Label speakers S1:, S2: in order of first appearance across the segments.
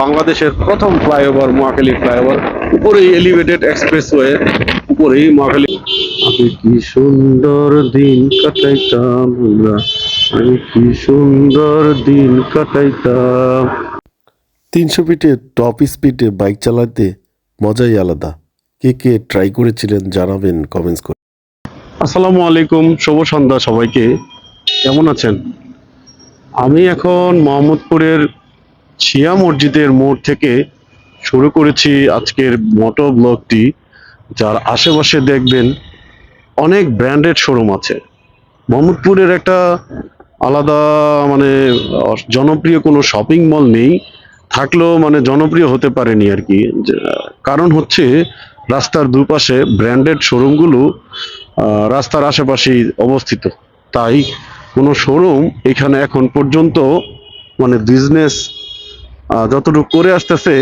S1: বাংলাদেশের প্রথম flyover Mohakhali flyover উপরেই এলিভেটেড এক্সপ্রেসওয়ে উপরেই মহাখালী। আমি কি সুন্দর দিন কাটাইতাম আমি কি সুন্দর দিন কাটাইতাম।
S2: তিনশো ফিটে টপ স্পিডে বাইক চালাতে মজাই আলাদা। কে কে ট্রাই করেছিলেন জানাবেন কমেন্টস করে।
S1: আসসালামু আলাইকুম শুভ সন্ধ্যা সবাইকে। কেমন আছেন? আমি এখন মোহাম্মদপুরের শিয়া মসজিদের মোড় থেকে শুরু করেছি আজকের মোটো ব্লগটি, যার আশেপাশে দেখবেন অনেক ব্র্যান্ডেড শোরুম আছে। মোহাম্মদপুরের একটা আলাদা মানে জনপ্রিয় কোনো শপিং মল নেই, থাকলেও মানে জনপ্রিয় হতে পারেনি আর কি। কারণ হচ্ছে রাস্তার দুপাশে ব্র্যান্ডেড শোরুমগুলো রাস্তার আশেপাশেই অবস্থিত। তাই কোনো শোরুম এখানে এখন পর্যন্ত মানে বিজনেস যতটুকু করে আসতেছে,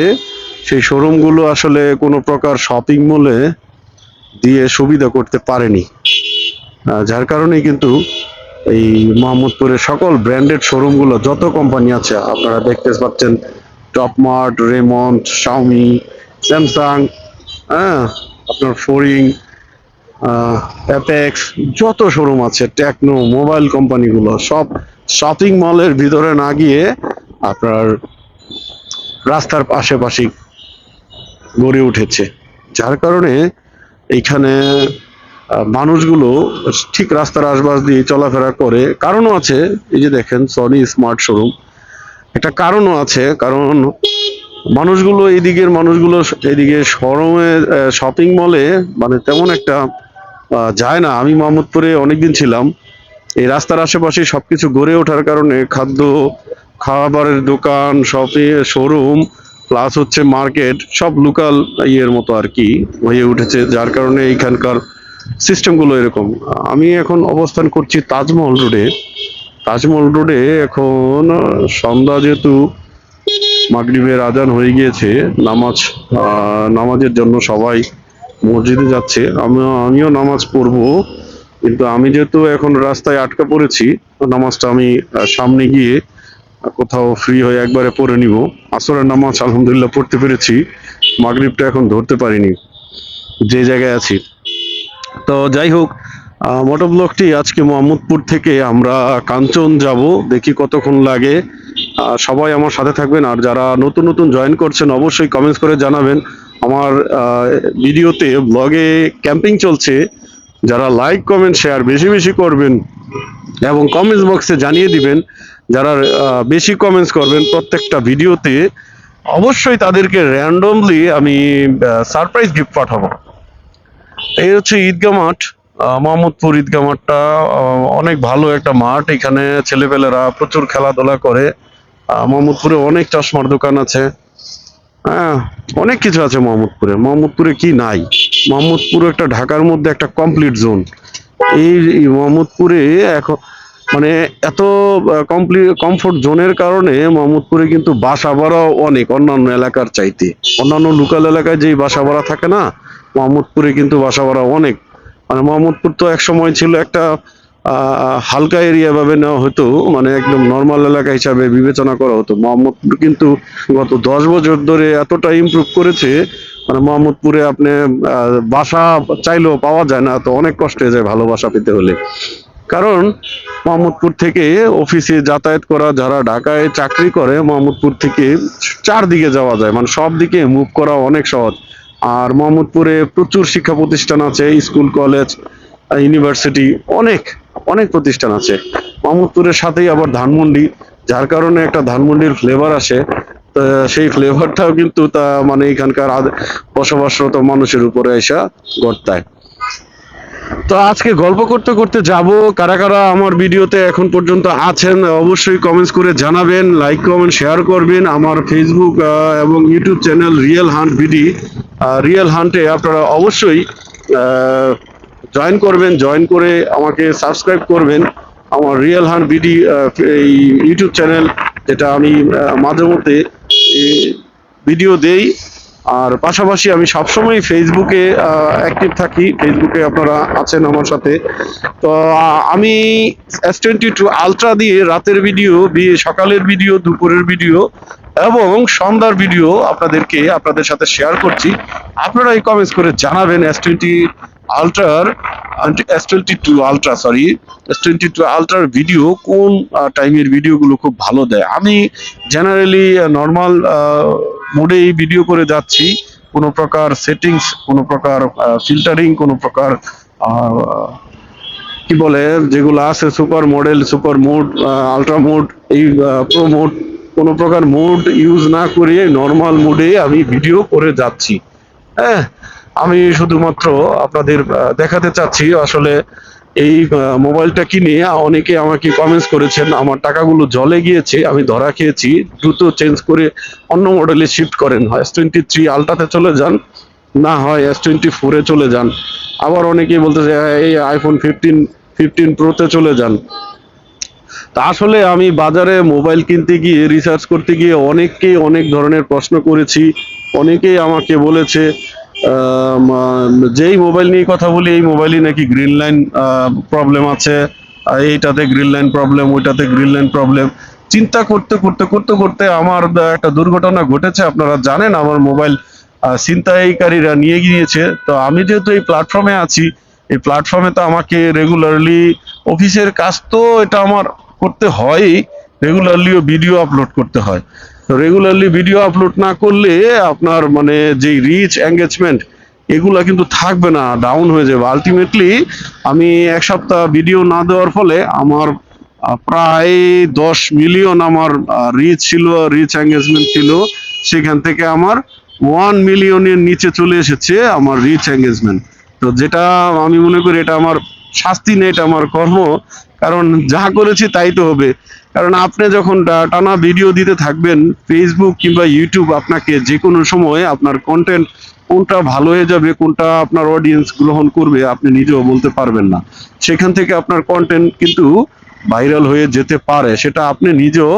S1: সেই শোরুমগুলো আসলে কোনো প্রকার শপিং মলে দিয়ে সুবিধা করতে পারেনি। যার কারণে কিন্তু এই মোহাম্মদপুরের সকল ব্র্যান্ডেড শোরুমগুলো, যত কোম্পানি আছে, আপনারা দেখতে পাচ্ছেন টপমার্ট রেমন্ড শাওমি স্যামসাং হ্যাঁ আপনার ফোরিং অ্যাপেক্স যত শোরুম আছে টেকনো মোবাইল কোম্পানিগুলো সব শপিং মলের ভিতরে না গিয়ে আপনার রাস্তার আশেপাশে গড়ে উঠেছে। যার কারণে এইখানে মানুষগুলো ঠিক রাস্তার আশপাশ দিয়ে চলাফেরা করে। কারণও আছে, এই যে দেখেন সনি স্মার্ট শোরুম একটা কারণও আছে, কারণ মানুষগুলো এইদিকের মানুষগুলো এইদিকে শোরুমে শপিং মলে মানে তেমন একটা যায় না। আমি মোহাম্মদপুরে অনেকদিন ছিলাম। এই রাস্তার আশেপাশে সবকিছু গড়ে ওঠার কারণে খাদ্য খাবারের দোকান শপিং শোরুম প্লাস হচ্ছে মার্কেট সব লোকাল ইয়ের মতো আর কি হয়ে উঠেছে। যার কারণে এইখানকার সিস্টেমগুলো এরকম। আমি এখন অবস্থান করছি তাজমহল রোডে তাজমহল রোডে এখন সন্ধ্যা যেহেতু মাগরিবের আজান হয়ে গিয়েছে, নামাজ নামাজের জন্য সবাই মসজিদে যাচ্ছে। আমিও আমিও নামাজ পড়ব, কিন্তু আমি যেহেতু এখন রাস্তায় আটকা পড়েছি নামাজটা আমি সামনে গিয়ে কোথাও ফ্রি হয়ে একবারে পড়ে নিব। আসরের নামাজ আলহামদুলিল্লাহ পড়তে পেরেছি। মাগরিবটা এখন ধরতে পারিনি। যে জায়গায় আছি। তো যাই হোক মোটো ব্লকটি আজকে মোহাম্মদপুর থেকে আমরা কাঞ্চন যাব। দেখি কতক্ষণ লাগে। সবাই আমার সাথে থাকবেন। আর যারা নতুন নতুন জয়েন করছেন, অবশ্যই কমেন্টস করে জানাবেন। আমার ভিডিওতে ব্লগে ক্যাম্পিং চলছে। যারা লাইক কমেন্ট শেয়ার বেশি বেশি করবেন এবং কমেন্টস বক্সে জানিয়ে দিবেন। যারা বেশি কমেন্টস করবেন প্রত্যেকটা ভিডিওতে, অবশ্যই তাদেরকে র্যান্ডমলি আমি সারপ্রাইজ গিফট পাঠাবো। এই হচ্ছে ঈদগা মাঠ মোহাম্মদপুর ঈদগা মাঠটা অনেক ভালো একটা মাঠ। এখানে ছেলেপেলেরা প্রচুর খেলাধুলা করে। মোহাম্মদপুরে অনেক চশমার দোকান আছে। হ্যাঁ অনেক কিছু আছে মোহাম্মদপুরে। মোহাম্মদপুরে কি নাই? মোহাম্মদপুর একটা ঢাকার মধ্যে একটা কমপ্লিট জোন এই মোহাম্মদপুরে এখন মানে এত কমপ্লিট কমফোর্ট জোনের কারণে মোহাম্মদপুরে কিন্তু বাসা ভাড়াও অনেক অন্যান্য এলাকার চাইতে। অন্যান্য লোকাল এলাকায় যেই বাসা ভাড়া থাকে না, মোহাম্মদপুরে কিন্তু বাসা ভাড়া অনেক। মানে মোহাম্মদপুর তো এক সময় ছিল একটা হালকা এরিয়া ভাবে নেওয়া হতো মানে একদম নর্মাল এলাকা হিসাবে বিবেচনা করা হতো। মোহাম্মদপুর কিন্তু গত দশ বছর ধরে এতটা ইমপ্রুভ করেছে মানে মোহাম্মদপুরে আপনি বাসা চাইলেও পাওয়া যায় না, তো অনেক কষ্ট হয়ে যায় ভালো বাসা পেতে হলে। কারণ মোহাম্মদপুর থেকে অফিসে যাতায়াত করা, যারা ঢাকায় চাকরি করে, মোহাম্মদপুর থেকে চারদিকে যাওয়া যায়। মানে সব দিকে মুভ করা অনেক সহজ। আর মোহাম্মদপুরে প্রচুর শিক্ষা প্রতিষ্ঠান আছে, স্কুল কলেজ ইউনিভার্সিটি অনেক অনেক প্রতিষ্ঠান আছে। মোহাম্মদপুরের সাথেই আবার ধানমন্ডি, যার কারণে একটা ধানমন্ডির ফ্লেভার আসে। সেই ফ্লেভারটাও কিন্তু তা মানে এখানকার বসবাসরত মানুষের উপরে এসা গড়তায় তো আজকে গল্প করতে করতে যাব। কারা কারা আমার ভিডিওতে এখন পর্যন্ত আছেন, অবশ্যই কমেন্টস করে জানাবেন লাইক কমেন্ট শেয়ার করবেন। আমার ফেসবুক এবং YouTube channel real hunt BD real হান্টে আপনারা অবশ্যই জয়েন করবেন জয়েন করে আমাকে সাবস্ক্রাইব করবেন। আমার রিয়েল হান্ট বিডি এই ইউটিউব চ্যানেল যেটা আমি মাঝে মধ্যে ভিডিও দেই। আর পাশাপাশি আমি সবসময় ফেসবুকে অ্যাক্টিভ থাকি। ফেসবুকে আপনারা আছেন আমার সাথে। তো আমি এস টোয়েন্টি টু আলট্রা দিয়ে রাতের ভিডিও সকালের ভিডিও দুপুরের ভিডিও এবং সন্ধ্যার ভিডিও আপনাদেরকে আপনাদের সাথে শেয়ার করছি। আপনারা এই কমেন্টস করে জানাবেন S twenty আলট্রার S twenty two ultra sorry S twenty two আলট্রার video কোন টাইমের ভিডিওগুলো খুব ভালো দেয়। আমি জেনারেলি নর্মাল মোডেই ভিডিও করে যাচ্ছি। কোনো প্রকার সেটিংস কোনো প্রকার ফিল্টারিং কোনো প্রকার কি বলে, যেগুলো আছে super model super mode ultra mode এই প্রো মোড কোনো প্রকার মোড ইউজ না করে নর্মাল মোডে আমি ভিডিও করে যাচ্ছি। হ্যাঁ আমি শুধুমাত্র আপনাদের দেখাতে চাচ্ছি আসলে এই মোবাইলটা কিনে অনেকে আমাকে কমেন্টস করেছেন, আমার টাকাগুলো জলে গিয়েছে, আমি ধরা খেয়েছি, দ্রুত চেঞ্জ করে অন্য মডেলে শিফট করেন, হয় এস টোয়েন্টি থ্রি আলট্রাতে চলে যান, না হয় এস টোয়েন্টি ফোরে চলে যান। আবার অনেকেই বলতেছে এই আইফোন ফিফটিন ফিফটিন প্রোতে চলে যান। তা আসলে আমি বাজারে মোবাইল কিনতে গিয়ে রিসার্চ করতে গিয়ে অনেককেই অনেক ধরনের প্রশ্ন করেছি, অনেকেই আমাকে বলেছে যেই মোবাইল নিয়ে কথা বলি, এই মোবাইলই নাকি গ্রিন লাইন প্রবলেম আছে। এইটাতে গ্রিন লাইন প্রবলেম ওইটাতে গ্রিন লাইন প্রবলেম চিন্তা করতে করতে করতে করতে আমার একটা দুর্ঘটনা ঘটেছে, আপনারা জানেন, আমার মোবাইল ছিনতাইকারীরা নিয়ে গিয়েছে। তো আমি যেহেতু এই প্ল্যাটফর্মে আছি, এই প্ল্যাটফর্মে তো আমাকে রেগুলারলি অফিসের কাজ তো এটা আমার করতে হয়ই রেগুলারলিও ভিডিও আপলোড করতে হয়। রেগুলারলি ভিডিও আপলোড না করলে আপনার মানে যে রিচ এঙ্গেজমেন্ট এগুলা কিন্তু থাকবে না ডাউন হয়ে যাবে। আলটিমেটলি আমি এক সপ্তাহ ভিডিও না দেওয়ার ফলে আমার প্রায় দশ মিলিয়ন আমার রিচ ছিল রিচ এঙ্গেজমেন্ট ছিল। সেখান থেকে আমার ওয়ান মিলিয়নের নিচে চলে এসেছে আমার রিচ এঙ্গেজমেন্ট তো যেটা আমি মনে করি এটা আমার শাস্তি নেই এটা আমার কর্ম। কারণ যা করেছি তাই তো হবে। কারণ আপনি যখন টানা ভিডিও দিতে থাকবেন ফেসবুক কিংবা ইউটিউব আপনাকে যে কোনো সময় আপনার কন্টেন্ট কোনটা ভালো হয়ে যাবে, কোনটা আপনার অডিয়েন্স গ্রহণ করবে, আপনি নিজেও বলতে পারবেন না। সেখান থেকে আপনার কন্টেন্ট কিন্তু ভাইরাল হয়ে যেতে পারে, সেটা আপনি নিজেও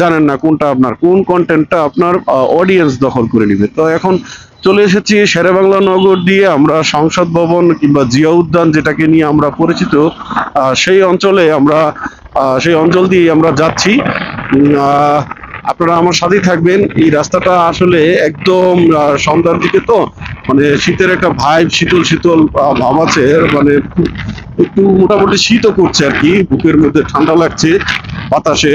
S1: জানেন না কোনটা আপনার, কোন কন্টেন্টটা আপনার অডিয়েন্স দখল করে নিবে। তো এখন চলে এসেছি শেরেবাংলা নগর দিয়ে আমরা সংসদ ভবন কিংবা জিয়া উদ্যান যেটাকে নিয়ে আমরা পরিচিত সেই অঞ্চলে আমরা সেই অঞ্চল দিয়ে আমরা যাচ্ছি। আপনারা আমার সাথেই থাকবেন। এই রাস্তাটা আসলে একদম সন্ধ্যার দিকে তো মানে শীতের একটা ভাইব শীতল শীতল ভাব আছে। মানে একটু মোটামুটি শীতও করছে আর কি, বুকের মধ্যে ঠান্ডা লাগছে বাতাসে।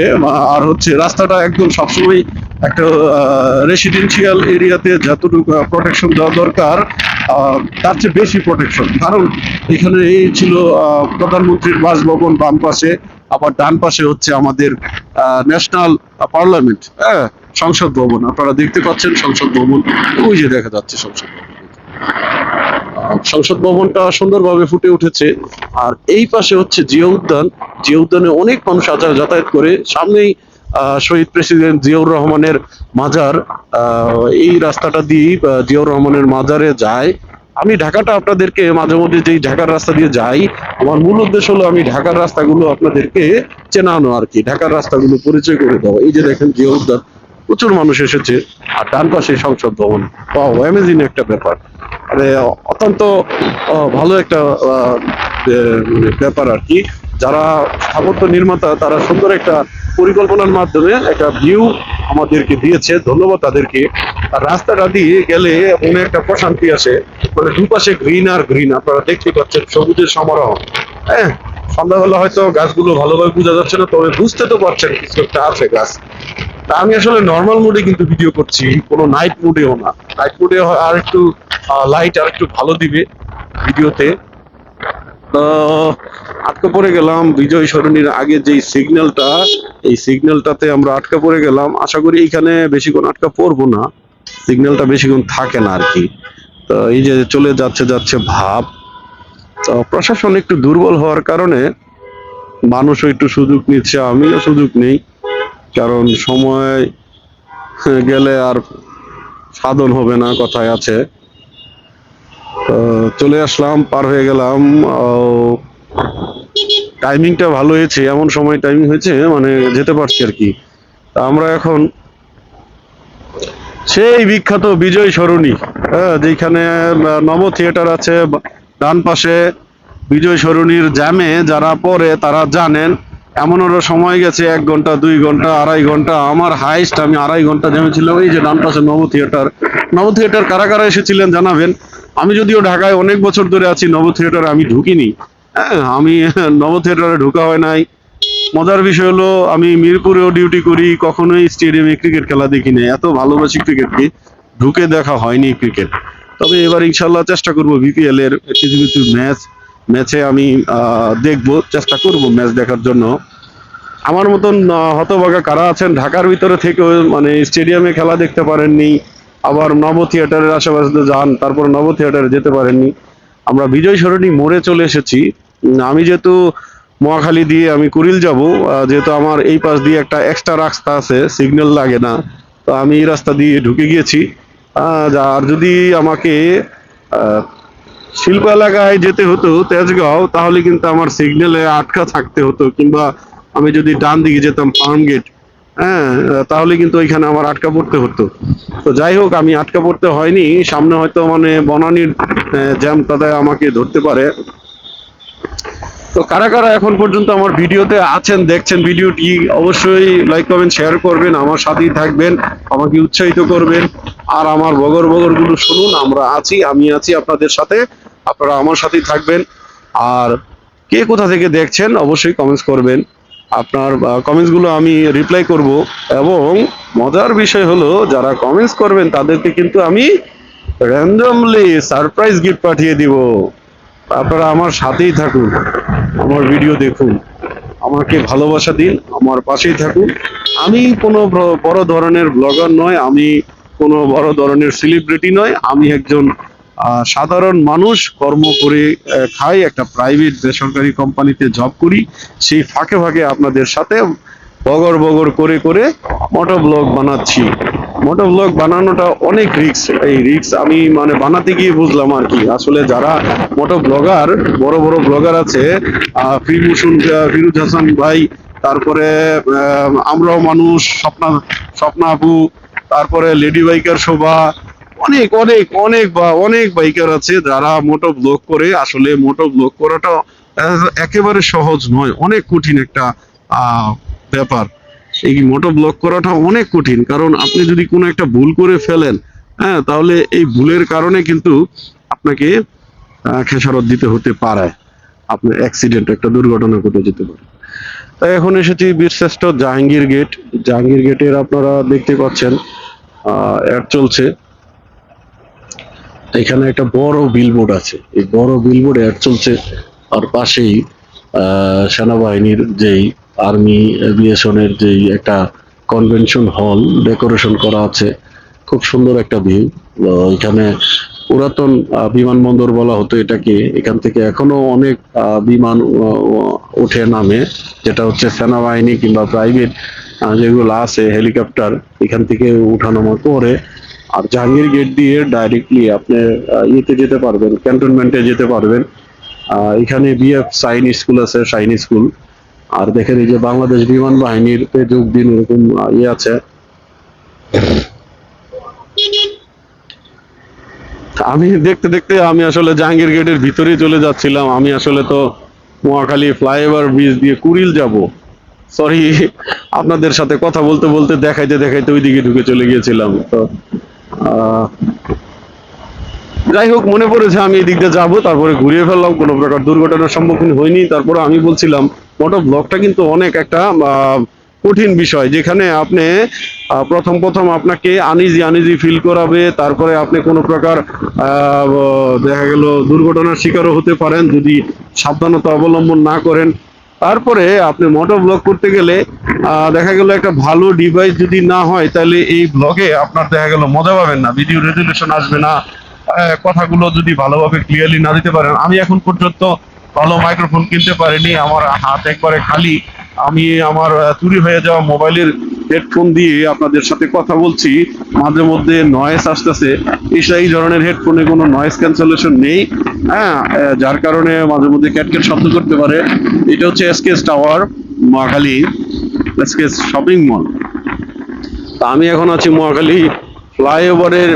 S1: আর হচ্ছে রাস্তাটা একদম সবসময় একটা রেসিডেন্সিয়াল এরিয়াতে যতটুকু প্রোটেকশন দেওয়া দরকার তার চেয়ে বেশি প্রোটেকশন কারণ এখানে এই ছিল প্রধানমন্ত্রীর বাসভবন বাম পাশে। আবার ডান পাশে হচ্ছে আমাদের ন্যাশনাল পার্লামেন্ট হ্যাঁ সংসদ ভবন। আপনারা দেখতে পাচ্ছেন সংসদ ভবন। ওই যে দেখা যাচ্ছে সংসদ সংসদ ভবনটা সুন্দরভাবে ফুটে উঠেছে। আর এই পাশে হচ্ছে জিয়া উদ্যান। জিয়া উদ্যানে অনেক মানুষ আচার যাতায়াত করে। সামনেই শহীদ প্রেসিডেন্ট জিয়াউর রহমানের মাজার। এই রাস্তাটা দিয়ে জিয়াউর রহমানের মাজারে যায়। আমি ঢাকাটা আপনাদেরকে মাঝে মধ্যে যেই ঢাকার রাস্তা দিয়ে যাই, আমার মূল উদ্দেশ্য হলো আমি ঢাকার রাস্তাগুলো আপনাদেরকে চেনানো আর কি, ঢাকার রাস্তাগুলো পরিচয় করে দেওয়া। এই যে দেখেন যে উদ্যান, প্রচুর মানুষ এসেছে, আর ডান পাশে সংসদ ভবন। অ্যামেজিং একটা ব্যাপার। মানে অত্যন্ত ভালো একটা ব্যাপার আর কি। যারা স্থাপত্য নির্মাতা, তারা সুন্দর একটা পরিকল্পনার মাধ্যমে একটা ভিউ আমাদেরকে দিয়েছে, ধন্যবাদ তাদেরকে। আর রাস্তাটা দিয়ে গেলে মনে একটা প্রশান্তি আসে। মানে দুপাশে গ্রিন আর গ্রিন আপনারা দেখতে পাচ্ছেন সবুজের সমারোহ। হ্যাঁ সন্ধ্যাবেলা হয়তো গাছগুলো ভালোভাবে বোঝা যাচ্ছে না, তবে বুঝতে তো পারছেন কিছু একটা আছে গাছ। তা আমি আসলে নর্মাল মুডে কিন্তু ভিডিও করছি, কোনো নাইট মোডেও না। নাইট মোডে আর একটু লাইট আর একটু ভালো দিবে ভিডিওতে। তো আটকা পড়ে গেলাম। বিজয় সরণির আগে যেই সিগন্যালটা, এই সিগন্যালটাতে আমরা আটকা পড়ে গেলাম। আশা করি এখানে বেশিক্ষণ আটকা পড়ব না। সিগন্যালটা বেশিক্ষণ থাকে না আর কি তো এই যে চলে যাচ্ছে যাচ্ছে ভাব। তো প্রশাসন একটু দুর্বল হওয়ার কারণে মানুষও একটু সুযোগ নিচ্ছে, আমিও সুযোগ নেই। কারণ সময় গেলে আর সাধন হবে না, কথায় আছে। চলে আসলাম, পার হয়ে গেলাম। টাইমিংটা ভালো হয়েছে, এমন সময় টাইমিং হয়েছে মানে যেতে পারছি আর কি। তা আমরা এখন সেই বিখ্যাত বিজয় সরণি হ্যাঁ যেখানে নব থিয়েটার আছে, ডান পাশে বিজয় সরণির জ্যামে যারা পড়ে তারা জানেন এমন এমনও সময় গেছে, এক ঘণ্টা, দুই ঘণ্টা, আড়াই ঘণ্টা। আমার হাইস্ট আমি আড়াই ঘণ্টা জমেছিলাম এই যে ডান পাশে নব থিয়েটার নব থিয়েটার কারা কারা এসেছিলেন জানাবেন? আমি যদিও ঢাকায় অনেক বছর ধরে আছি, নব থিয়েটারে আমি ঢুকিনি। হ্যাঁ আমি নব থিয়েটারে ঢোকা হয় নাই। মজার বিষয় হলো, আমি মিরপুরেও ডিউটি করি, কখনোই স্টেডিয়ামে ক্রিকেট খেলা দেখি না এত ভালোবাসি ক্রিকেটকে ঢুকে দেখা হয়নি ক্রিকেট তবে এবার ইনশাল্লাহ চেষ্টা করব বিপিএল এর কিছু কিছু ম্যাচ ম্যাচে আমি দেখব, চেষ্টা করব ম্যাচ দেখার জন্য। আমার মতন হতভাগা কারা আছেন, ঢাকার ভিতরে থেকেও মানে স্টেডিয়ামে খেলা দেখতে পারেননি। আবার নব থিয়েটারের আশেপাশে যান, তারপর নব থিয়েটারে যেতে পারেননি। আমরা বিজয় সরণি মোড়ে চলে এসেছি। আমি যেহেতু মহাখালী দিয়ে আমি কুড়িল যাব যেহেতু আমার এই পাশ দিয়ে একটা এক্সট্রা রাস্তা আছে সিগন্যাল লাগে না, তো আমি এই রাস্তা দিয়ে ঢুকে গিয়েছি। আর যদি আমাকে শিল্প এলাকায় যেতে হতো তেজগাঁও, তাহলে কিন্তু আমার সিগন্যালে আটকা থাকতে হতো, কিংবা আমি যদি ডান দিকে যেতাম ফার্ম গেট। হ্যাঁ তাহলে কিন্তু ওইখানে আমার আটকা পড়তে হতো। তো যাই হোক, আমি আটকা পড়তে হয়নি। সামনে হয়তো মানে বনানির জ্যাম তাদের আমাকে ধরতে পারে। তো কারা কারা এখন পর্যন্ত আমার ভিডিওতে আছেন, দেখছেন ভিডিওটি, অবশ্যই লাইক কমেন্ট শেয়ার করবেন, আমার সাথেই থাকবেন, আমাকে উৎসাহিত করবেন। আর আমার বগর বগরগুলো শুনুন, আমরা আছি, আমি আছি আপনাদের সাথে, আপনারা আমার সাথেই থাকবেন। আর কে কোথা থেকে দেখছেন, অবশ্যই কমেন্টস করবেন। আপনার কমেন্টসগুলো আমি রিপ্লাই করব এবং মজার বিষয় হলো, যারা কমেন্টস করবেন তাদেরকে কিন্তু আমি র্যান্ডমলি সারপ্রাইজ গিফট পাঠিয়ে দিব। আপনারা আমার সাথেই থাকুন, আমার ভিডিও দেখুন, আমাকে ভালোবাসা দিন, আমার পাশেই থাকুন। আমি কোনো বড়- ধরনের ব্লগার নয়, আমি কোনো বড় ধরনের সেলিব্রিটি নয়, আমি একজন সাধারণ মানুষ কর্ম করে খাই একটা প্রাইভেট বেসরকারি কোম্পানিতে জব করি সেই ফাঁকে ফাঁকে আপনাদের সাথে বগর বগর করে করে মোটো ব্লগ বানাচ্ছি। মোটো ব্লগ বানানোটা অনেক রিক্স এই রিক্স আমি মানে বানাতে গিয়ে বুঝলাম আর কি। আসলে যারা মোটো ব্লগার বড় বড় ব্লগার আছে আহ, ফিরুসুন ফিরুজ হাসান ভাই তারপরে আমরাও মানুষ স্বপ্না স্বপ্না আপু তারপরে লেডি বাইকার শোভা অনেক অনেক অনেক বা, অনেক বাইকার আছে যারা মোটো ব্লক করে। আসলে মোটো ব্লক করাটা একেবারে সহজ নয়। অনেক কঠিন একটা ব্যাপার। এই মোটো ব্লক করাটা অনেক কঠিন। কারণ আপনি যদি কোনো একটা ভুল করে ফেলেন হ্যাঁ তাহলে এই ভুলের কারণে কিন্তু আপনাকে খেসারত দিতে হতে পারে। আপনার অ্যাক্সিডেন্ট একটা দুর্ঘটনা ঘটে যেতে পারে। তাই এখন এসেছি বীরশ্রেষ্ঠ জাহাঙ্গীর গেট জাহাঙ্গীর গেটের আপনারা দেখতে পাচ্ছেন অ্যাড চলছে। এখানে একটা বড় বিলবোর্ড আছে। এই বড় বিলবোর্ড অ্যাড চলছে আর পাশেই সেনাবাহিনীর যেই আর্মি এভিয়েশনের যেই একটা কনভেনশন হল ডেকোরেশন করা আছে। খুব সুন্দর একটা ভিউ এখানে পুরাতন বিমানবন্দর বলা হতো এটাকে। এখান থেকে এখনও অনেক বিমান ওঠে নামে, যেটা হচ্ছে সেনাবাহিনী কিংবা প্রাইভেট যেগুলো আছে হেলিকপ্টার এখান থেকে উঠানামা করে আর জাহাঙ্গীর গেট দিয়ে ডাইরেক্টলি আপনি ইয়েতে যেতে পারবেন ক্যান্টনমেন্টে যেতে পারবেন। এখানে বিএফ সাইন স্কুল আছে সাইন স্কুল আর দেখেন এই যে বাংলাদেশ বিমান বাহিনীর যোগ দিন এরকম ইয়ে আছে। আমি দেখতে দেখতে আমি আসলে জাহাঙ্গীর গেটের ভিতরেই চলে যাচ্ছিলাম। আমি আসলে তো মহাখালী ফ্লাইওভার ব্রিজ দিয়ে কুড়িল যাব। সরি আপনাদের সাথে কথা বলতে বলতে দেখাইতে দেখাইতে ওইদিকে ঢুকে চলে গিয়েছিলাম। তো যাই হোক, মনে পড়েছে আমি এই দিক দিয়ে যাব, তারপরে ঘুরিয়ে ফেললাম, কোনো প্রকার দুর্ঘটনার সম্মুখীন হয়নি তারপরে আমি বলছিলাম, মোটো ব্লগটা কিন্তু অনেক একটা কঠিন বিষয়, যেখানে আপনি প্রথম প্রথম আপনাকে আনিজি আনিজি ফিল করাবে, তারপরে আপনি কোনো প্রকার দেখা গেল দুর্ঘটনার শিকারও হতে পারেন, যদি সাবধানতা অবলম্বন না করেন। তারপরে আপনি মোটর ব্লগ করতে গেলে দেখা গেল একটা ভালো ডিভাইস যদি না হয়, তাহলে এই ব্লগে আপনার দেখা গেল মজা পাবেন না ভিডিও রেজুলেশন আসবে না কথাগুলো যদি ভালোভাবে ক্লিয়ারলি না দিতে পারেন। আমি এখন পর্যন্ত ভালো মাইক্রোফোন কিনতে পারিনি, আমার হাত একবারে খালি। আমি আমার চুরি হয়ে যাওয়া মোবাইলের হেডফোন দিয়ে আপনাদের সাথে কথা বলছি। মাঝে মধ্যে নয়েস আসতেছে। এই ধরনের হেডফোনে কোনো নয়েস ক্যান্সেলেশন নেই। হ্যাঁ যার কারণে মাঝে মধ্যে ক্যাটকেট শব্দ করতে পারে। এটা হচ্ছে SKS tower Mohakhali SKS shopping mall তা আমি এখন আছি মহাখালী ফ্লাইওভারের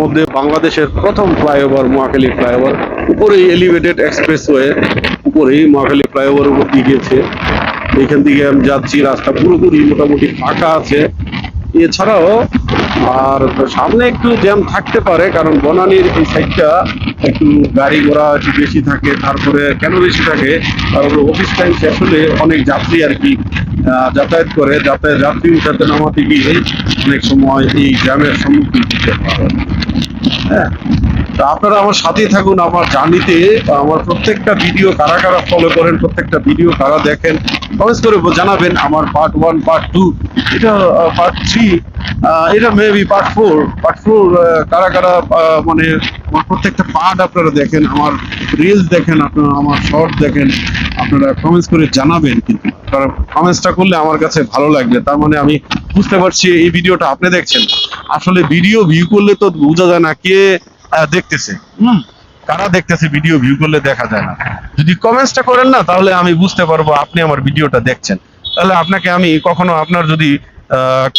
S1: মধ্যে বাংলাদেশের প্রথম ফ্লাইওভার, মহাখালী ফ্লাইওভার। উপরেই এলিভেটেড এক্সপ্রেসওয়ে উপরেই মহাখালী ফ্লাইওভার উপর দিয়ে গিয়েছে। এখান থেকে আমি যাচ্ছি, রাস্তা পুরোপুরি মোটামুটি ফাঁকা আছে। এছাড়াও, আর সামনে একটু জ্যাম থাকতে পারে, কারণ বনানীর এই সাইডটা একটু গাড়ি ঘোড়া একটু বেশি থাকে, তারপরে কেন বেশি থাকে? কারণ অফিস টাইম শেষ হলে অনেক যাত্রী আর কি যাতায়াত করে। যাতায়াত যাত্রী উঠাতে নামাতে গিয়ে অনেক সময় এই জ্যামের সম্মুখীন হতে পারে হ্যাঁ। আপনারা আমার সাথেই থাকুন, আমার জার্নিতে আমার প্রত্যেকটা ভিডিও কারা কারা ফলো করেন, প্রত্যেকটা ভিডিও কারা দেখেন কমেন্টস করে জানাবেন আমার পার্ট ওয়ান পার্ট টু এটা পার্ট থ্রি এটা maybe part four part four কারা কারা মানে আমার প্রত্যেকটা পার্ট আপনারা দেখেন, আমার রিলস দেখেন, আপনারা আমার শর্ট দেখেন, আপনারা কমেন্টস করে জানাবেন কিন্তু। কারণ কমেন্টসটা করলে আমার কাছে ভালো লাগবে, তার মানে আমি বুঝতে পারছি এই ভিডিওটা আপনি দেখছেন। আসলে ভিডিও ভিউ করলে তো বোঝা যায় না কে দেখতেছে। হুম। কারা দেখতেছে ভিডিও ভিউ করলে দেখা যায় না। যদি কমেন্টসটা করেন না তাহলে আমি বুঝতে পারব আপনি আমার ভিডিওটা দেখছেন। তাহলে আপনাকে আমি কখনো আপনার যদি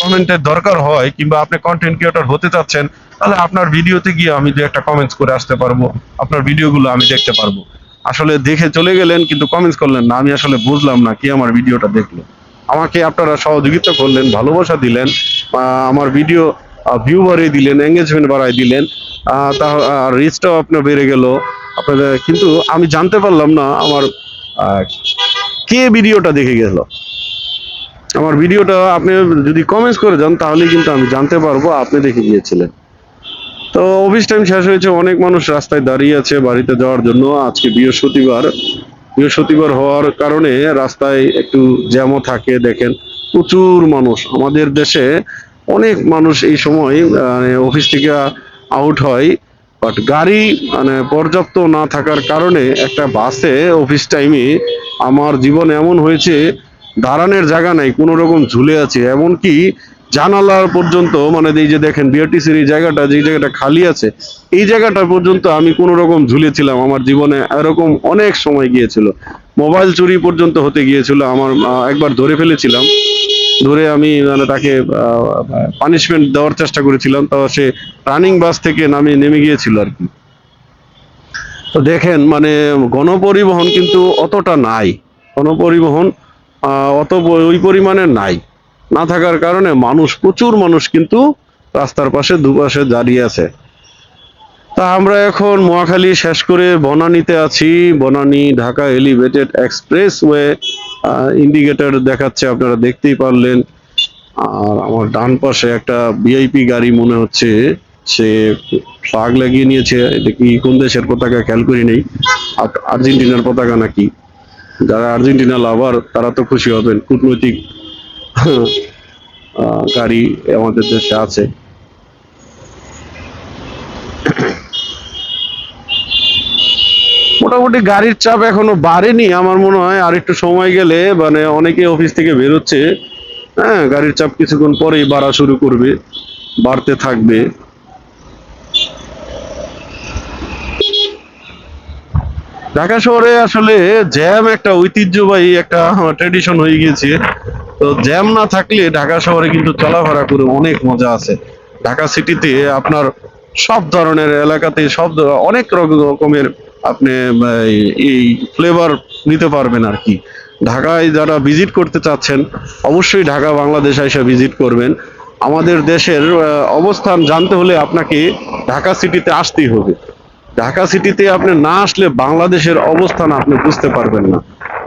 S1: কমেন্টের দরকার হয় কিংবা আপনি কন্টেন্ট ক্রিয়েটর হতে চাচ্ছেন তাহলে আপনার ভিডিওতে গিয়ে আমি দু একটা কমেন্টস করে আসতে পারব আপনার ভিডিওগুলো আমি দেখতে পারব। আসলে দেখে চলে গেলেন কিন্তু কমেন্টস করলেন না। আমি আসলে বুঝলাম না কি আমার ভিডিওটা দেখল। আমাকে আপনারা সহযোগিতা করলেন ভালোবাসা দিলেন। আমার ভিডিও ভিউ বাড়িয়ে দিলেন এঙ্গেজমেন্ট বাড়াই দিলেন তা রিচটাও আপনার বেড়ে গেল। আপনাদের, কিন্তু আমি জানতে পারলাম না আমার কে ভিডিওটা দেখে গেল? আমার ভিডিওটা আপনি যদি কমেন্টস করে যান, তাহলে কিন্তু আমি জানতে পারব আপনি দেখে গিয়েছিলেন। তো অফিস টাইম শেষ হয়েছে, অনেক মানুষ রাস্তায় দাঁড়িয়ে আছে বাড়িতে যাওয়ার জন্য। আজকে বৃহস্পতিবার। বৃহস্পতিবার হওয়ার কারণে রাস্তায় একটু জ্যামও থাকে, দেখেন, প্রচুর মানুষ। আমাদের দেশে অনেক মানুষ এই সময় মানে অফিস থেকে আউট হয় বাট গাড়ি মানে পর্যাপ্ত না থাকার কারণে একটা বাসে অফিস টাইমে আমার জীবন এমন হয়েছে, দাঁড়ানোর জায়গা নাই, কোনো রকম ঝুলে আছে। এমনকি জানালার পর্যন্ত মানে এই যে দেখেন বিআরটিসির এই জায়গাটা, যে জায়গাটা খালি আছে, এই জায়গাটা পর্যন্ত আমি কোনো রকম ঝুলেছিলাম। আমার জীবনে এরকম অনেক সময় গিয়েছিল। মোবাইল চুরি পর্যন্ত হতে গিয়েছিল, আমার একবার ধরে ফেলেছিলাম। ধরে আমি মানে তাকে পানিশমেন্ট দেওয়ার চেষ্টা করেছিলাম, তো সে রানিং বাস থেকে নামে নেমে গিয়েছিল আর কি। তো দেখেন মানে গণপরিবহন কিন্তু অতটা নাই। গণপরিবহন অত ওই পরিমাণে নাই। না থাকার কারণে মানুষ, প্রচুর মানুষ কিন্তু রাস্তার পাশে দুপাশে দাঁড়িয়ে আছে। তা আমরা এখন মহাখালী শেষ করে বনানীতে আছি। Banani Dhaka elevated expressway indicator দেখাচ্ছে, আপনারা দেখতেই পারলেন। আর আমার ডান পাশে একটা ভিআইপি গাড়ি মনে হচ্ছে, সে ফ্লাগ লাগিয়ে নিয়েছে। এটা কি, কোন দেশের পতাকা? খেয়াল করি নেই। আর- আর্জেন্টিনার পতাকা নাকি? যারা আর্জেন্টিনা লাভার, তারা তো খুশি হবেন। কূটনৈতিক গাড়ি আমাদের দেশে আছে। মোটামুটি গাড়ির চাপ এখনও বাড়েনি। আমার মনে হয় আর একটু সময় গেলে মানে অনেকে অফিস থেকে বেরোচ্ছে। হ্যাঁ গাড়ির চাপ কিছুক্ষণ পরেই বাড়া শুরু করবে, বাড়তে থাকবে। ঢাকা শহরে আসলে জ্যাম একটা ঐতিহ্যবাহী একটা ট্রেডিশন হয়ে গিয়েছে। তো জ্যাম না থাকলে ঢাকা শহরে কিন্তু চলাফেরা করে অনেক মজা আছে। ঢাকা সিটিতে আপনার সব ধরনের এলাকাতে সব অনেক রক- রকমের আপনি, এই ফ্লেভার নিতে পারবেন আর কি। ঢাকায় যারা ভিজিট করতে চাচ্ছেন, অবশ্যই ঢাকা, বাংলাদেশ এসে ভিজিট করবেন। আমাদের দেশের অবস্থান জানতে হলে আপনাকে ঢাকা সিটিতে আসতেই হবে। ঢাকা সিটিতে আপনি না আসলে বাংলাদেশের অবস্থান আপনি বুঝতে পারবেন না।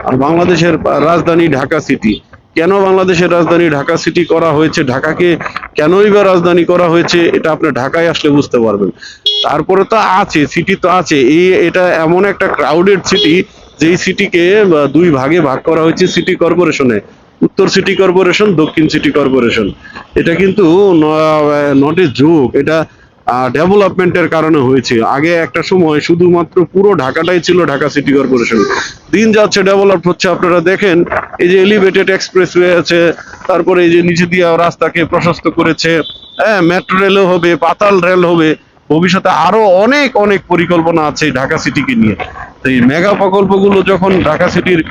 S1: আর বাংলাদেশের রাজধানী ঢাকা সিটি কেন বাংলাদেশের রাজধানী ঢাকা সিটি করা হয়েছে? ঢাকাকে কেনই বা রাজধানী করা হয়েছে? এটা আপনি ঢাকায় আসলে বুঝতে পারবেন। তারপরে তো আছে সিটি তো আছে। এই এটা এমন একটা ক্রাউডেড সিটি যেই সিটিকে দুই ভাগে ভাগ করা হয়েছে সিটি কর্পোরেশনে উত্তর সিটি কর্পোরেশন দক্ষিণ সিটি কর্পোরেশন এটা কিন্তু নট এ যোগ এটা ডেভেলপমেন্টের কারণে হয়েছে। আগে একটা সময় শুধুমাত্র পুরো ঢাকাটাই ছিল ঢাকা সিটি কর্পোরেশন দিন যাচ্ছে ডেভেলপ হচ্ছে, আপনারা দেখেন, এই যে এলিভেটেড এক্সপ্রেসওয়ে আছে, তারপরে এই যে নিচে দিয়ে রাস্তাকে প্রশস্ত করেছে হ্যাঁ মেট্রো রেলও হবে, পাতাল রেল হবে। ভবিষ্যতে আরও অনেক অনেক পরিকল্পনা আছে ঢাকা সিটিকে নিয়ে। তো এই মেগা প্রকল্পগুলো যখন ঢাকা সিটির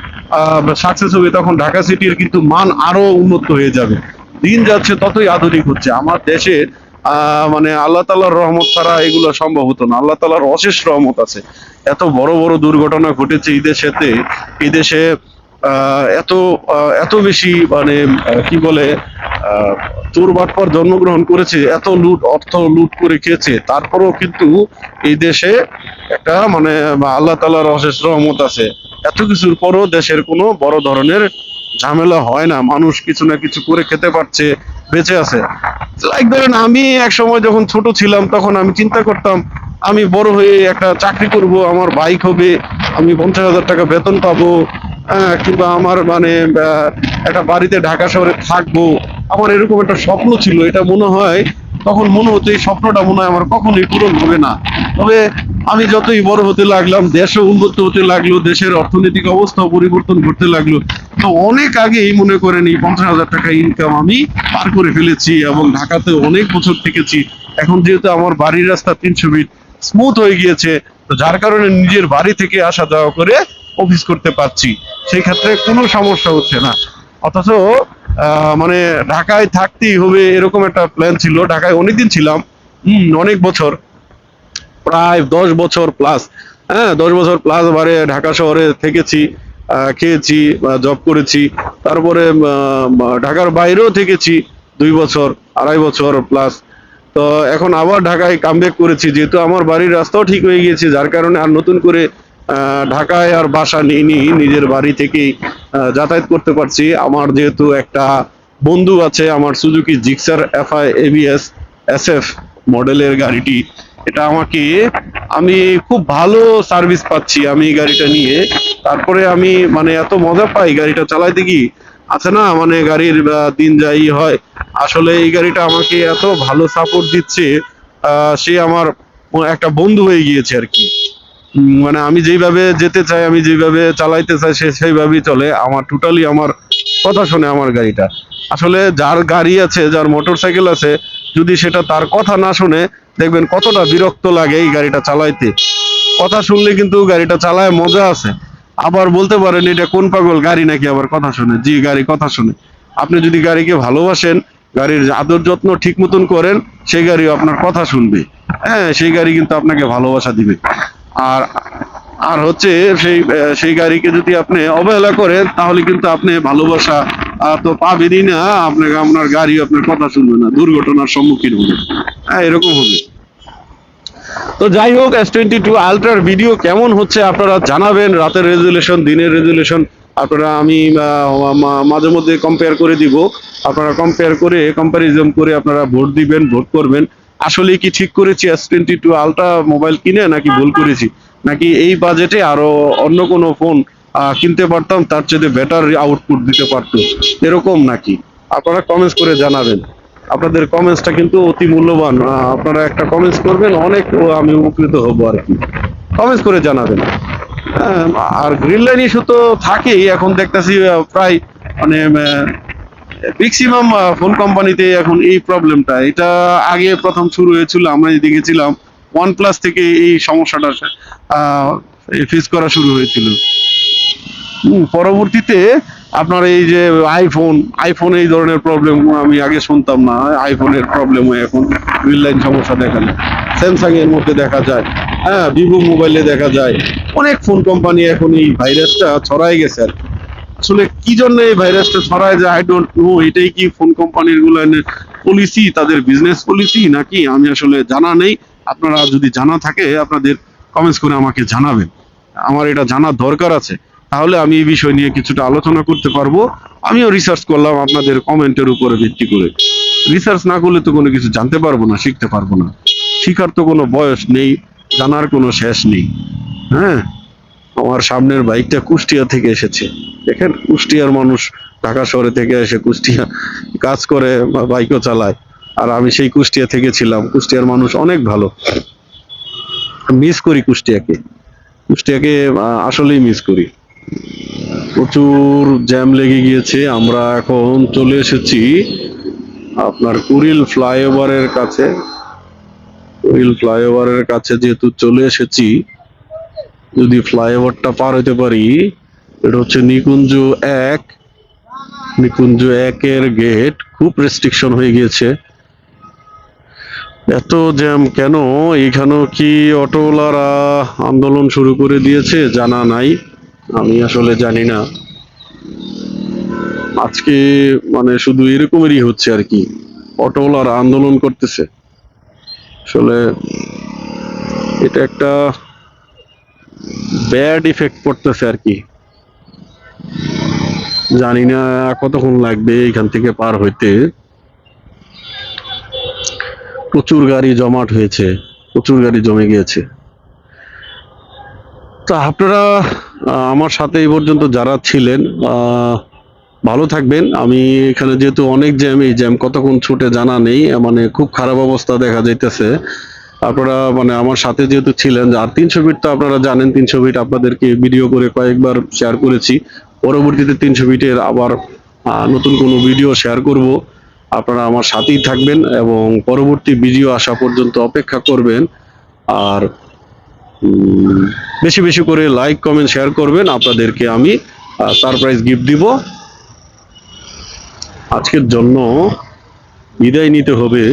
S1: সাকসেস হবে, তখন ঢাকা সিটির কিন্তু মান আরও উন্নত হয়ে যাবে। দিন যাচ্ছে ততই আধুনিক হচ্ছে। আমার দেশে মানে আল্লাহ তালার রহমত ছাড়া এগুলো সম্ভব হতো না। আল্লাহ তালার অশেষ রহমত আছে। এত বড় বড় দুর্ঘটনা ঘটেছে এই দেশেতে। এই দেশে এত এত বেশি মানে কি বলে চোর বাটপার জন্মগ্রহণ করেছে, এত লুট, অর্থ লুট করে খেয়েছে, তারপরেও কিন্তু এই দেশে একটা মানে আল্লাহ তালার অশেষ রহমত আছে। এত কিছুর পরও দেশের কোনো বড় ধরনের ঝামেলা হয় না মানুষ কিছু না কিছু করে খেতে পারছে বেঁচে আছে। লাইক ধরেন আমি এক সময় যখন ছোট ছিলাম তখন আমি চিন্তা করতাম আমি বড় হয়ে একটা চাকরি করব আমার বাইক হবে আমি পঞ্চাশ হাজার টাকা বেতন পাবো হ্যাঁ, কিংবা আমার মানে একটা বাড়িতে ঢাকা শহরে থাকব আমার এরকম একটা স্বপ্ন ছিল এটা মনে হয় তখন মনে হতো এই স্বপ্নটা মনে হয় আমার কখনোই পূরণ হবে না। তবে আমি যতই বড় হতে লাগলাম দেশও উন্নত হতে লাগল, দেশের অর্থনৈতিক অবস্থাও পরিবর্তন ঘটতে লাগল, তো অনেক আগেই মনে করেন এই পঞ্চাশ হাজার টাকা ইনকাম আমি পার করে ফেলেছি এবং ঢাকাতে অনেক বছর থেকেছি। এখন যেহেতু আমার বাড়ির রাস্তা তিনশো ফিট স্মুথ হয়ে গিয়েছে, তো যার কারণে নিজের বাড়ি থেকে আসা যাওয়া করে অফিস করতে পারছি। সেই ক্ষেত্রে কোনো সমস্যা হচ্ছে না। অথচ মানে ঢাকায় থাকতেই হবে এরকম একটা প্ল্যান ছিল। ঢাকায় অনেকদিন ছিলাম অনেক বছর। প্রায় দশ বছর প্লাস হ্যাঁ দশ বছর প্লাস বারে ঢাকা শহরে থেকেছি খেয়েছি জব করেছি। তারপরে ঢাকার বাইরেও থেকেছি দুই বছর, আড়াই বছর প্লাস তো এখন আবার ঢাকায় কামব্যাক করেছি, যেহেতু আমার বাড়ির রাস্তাও ঠিক হয়ে গিয়েছে, যার কারণে আর নতুন করে ঢাকায় আর বাসা নিইনি, নিজের বাড়ি থেকেই যাতায়াত করতে পারছি। আমার যেহেতু একটা বন্ধু আছে, আমার Suzuki Gixxer FI ABS S F মডেলের গাড়িটি। এটা আমাকে, আমি খুব ভালো সার্ভিস পাচ্ছি আমি এই গাড়িটা নিয়ে। তারপরে আমি মানে এত মজা পাই গাড়িটা চালাইতে কি? আছে না মানে গাড়ির দিন যাই হয়। আসলে এই গাড়িটা আমাকে এত ভালো সাপোর্ট দিচ্ছে সে আমার একটা বন্ধু হয়ে গিয়েছে আর কি। মানে আমি যেইভাবে যেতে চাই, আমি যেইভাবে চালাইতে চাই, সে সেইভাবেই চলে। আমার টোটালি আমার কথা শোনে আমার গাড়িটা। আসলে যার গাড়ি আছে, যার মোটর সাইকেল আছে যদি সেটা তার কথা না শুনে দেখবেন কতটা বিরক্ত লাগে এই গাড়িটা চালাইতে। কথা শুনলে কিন্তু গাড়িটা চালায় মজা আছে। আবার বলতে পারেন এটা কোন পাগল গাড়ি নাকি আবার কথা শুনে জি গাড়ি কথা শুনে। আপনি যদি গাড়িকে ভালোবাসেন, গাড়ির আদর যত্ন ঠিক মতন করেন, সেই গাড়িও আপনার কথা শুনবে। হ্যাঁ সেই গাড়ি কিন্তু আপনাকে ভালোবাসা দিবে। আর আর হচ্ছে সেই সেই গাড়িকে যদি আপনি অবহেলা করেন, তাহলে কিন্তু আপনি ভালোবাসা তো পাবেনই না। আপনাকে আপনার গাড়ি আপনার কথা শুনবে না, দুর্ঘটনার সম্মুখীন হবে। হ্যাঁ এরকম হবে। তো যাই হোক এস টোয়েন্টি টু আলট্রার ভিডিও কেমন হচ্ছে আপনারা জানাবেন। রাতের রেজুলেশন দিনের রেজুলেশন আপনারা আমি মাঝে মধ্যে কম্পেয়ার করে দিব। আপনারা কম্পেয়ার করে কম্পারিজন করে আপনারা ভোট দিবেন, ভোট করবেন। আসলে কি ঠিক করেছি? S twenty two ultra mobile কিনে নাকি ভুল করেছি? নাকি এই বাজেটে আরও অন্য কোনো ফোন কিনতে পারতাম, তার চেয়ে বেটার আউটপুট দিতে পারতো? এরকম নাকি? আপনারা কমেন্টস করে জানাবেন। আপনাদের কমেন্টসটা কিন্তু অতি মূল্যবান। আপনারা একটা কমেন্টস করবেন, অনেক আমি উপকৃত হব আর কি। কমেন্টস করে জানাবেন। আর গ্রিন লাইন ইস্যু তো থাকেই, এখন দেখতেছি প্রায় মানে ম্যাক্সিমাম ফোন কোম্পানিতে এখন এই প্রবলেমটা এটা আগে প্রথম শুরু হয়েছিল, আমরা দেখেছিলাম ওয়ান প্লাস থেকে এই সমস্যাটা ফেস করা শুরু হয়েছিল। পরবর্তীতে আপনার এই যে আইফোন আইফোন এই ধরনের প্রবলেম আমি আগে শুনতাম না আইফোনের প্রবলেম হয় এখন গ্রিন লাইন সমস্যা দেখালে স্যামসাং এর মধ্যে দেখা যায় হ্যাঁ ভিভো মোবাইলে দেখা যায়। অনেক ফোন কোম্পানি এখন এই ভাইরাসটা ছড়াই গেছে আর কি। আসলে কি জন্য এই ভাইরাসটা ছড়ায় যায় আই ডোন্ট নো এটাই কি ফোন কোম্পানিরগুলো পলিসি তাদের বিজনেস পলিসি নাকি? আমি আসলে জানা নেই। আপনারা যদি জানা থাকে, আপনাদের কমেন্টস করে আমাকে জানাবেন। আমার এটা জানার দরকার আছে। তাহলে আমি এই বিষয় নিয়ে কিছুটা আলোচনা করতে পারব। আমিও রিসার্চ করলাম আপনাদের কমেন্টের উপরে ভিত্তি করে। রিসার্চ না করলে তো কোনো কিছু জানতে পারব না, শিখতে পারব না। শিখার তো কোনো বয়স নেই, জানার কোনো শেষ নেই। হ্যাঁ? আমার সামনের বাইকটা কুষ্টিয়া থেকে এসেছে। দেখেন, কুষ্টিয়ার মানুষ ঢাকা শহরে থেকে এসে কুষ্টিয়া কাজ করে বা বাইকও চালায়। আর আমি সেই কুষ্টিয়া থেকে ছিলাম। কুষ্টিয়ার মানুষ অনেক ভালো। মিস করি কুষ্টিয়াকে। কুষ্টিয়াকে আসলেই মিস করি। প্রচুর জ্যাম লেগে গিয়েছে। আমরা এখন চলে এসেছি আপনার কুরিল ফ্লাইওভারের কাছে। কুড়িল ফ্লাইওভারের কাছে যেহেতু চলে এসেছি যদি ফ্লাইওভারটা পার হতে পারি, এটা হচ্ছে নিকুঞ্জ এক। নিকুঞ্জ একের গেট খুব রেস্ট্রিকশন হয়ে গিয়েছে। এত জ্যাম কেন? এখানেও কি অটোওয়ালারা আন্দোলন শুরু করে দিয়েছে জানা নাই। আমি আসলে জানি না। আজকে মানে শুধু এরকমেরই হচ্ছে আর কি। অটোওয়ালার আন্দোলন করতেছে। আসলে এটা একটা ব্যাড ইফেক্ট পড়তেছে আর কি। জানি না কতক্ষণ লাগবে এখান থেকে পার হইতে। প্রচুর গাড়ি জমাট হয়েছে, প্রচুর গাড়ি জমে গিয়েছে। তা আপনারা আমার সাথে এই পর্যন্ত যারা ছিলেন ভালো থাকবেন। আমি এখানে যেহেতু অনেক জ্যাম, এই জ্যাম কতক্ষণ ছুটে জানা নেই মানে খুব খারাপ অবস্থা দেখা যাইতেছে। আপনারা মানে আমার সাথে যেহেতু ছিলেন, আর তিনশো ফিট তো আপনারা জানেন, তিনশো ফিট আপনাদেরকে ভিডিও করে কয়েকবার শেয়ার করেছি। পরবর্তীতে তিনশো ফিটের আবার নতুন কোনো ভিডিও শেয়ার করব। আপনারা আমার সাথেই থাকবেন এবং পরবর্তী ভিডিও আসা পর্যন্ত অপেক্ষা করবেন। আর বেশি বেশি করে লাইক কমেন্ট শেয়ার করবেন। আপনাদেরকে আমি সারপ্রাইজ গিফট দিব। আজকের জন্য বিদায় নিতে হবে।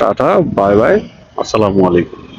S1: Tata bye bye. আসসালামু আলাইকুম।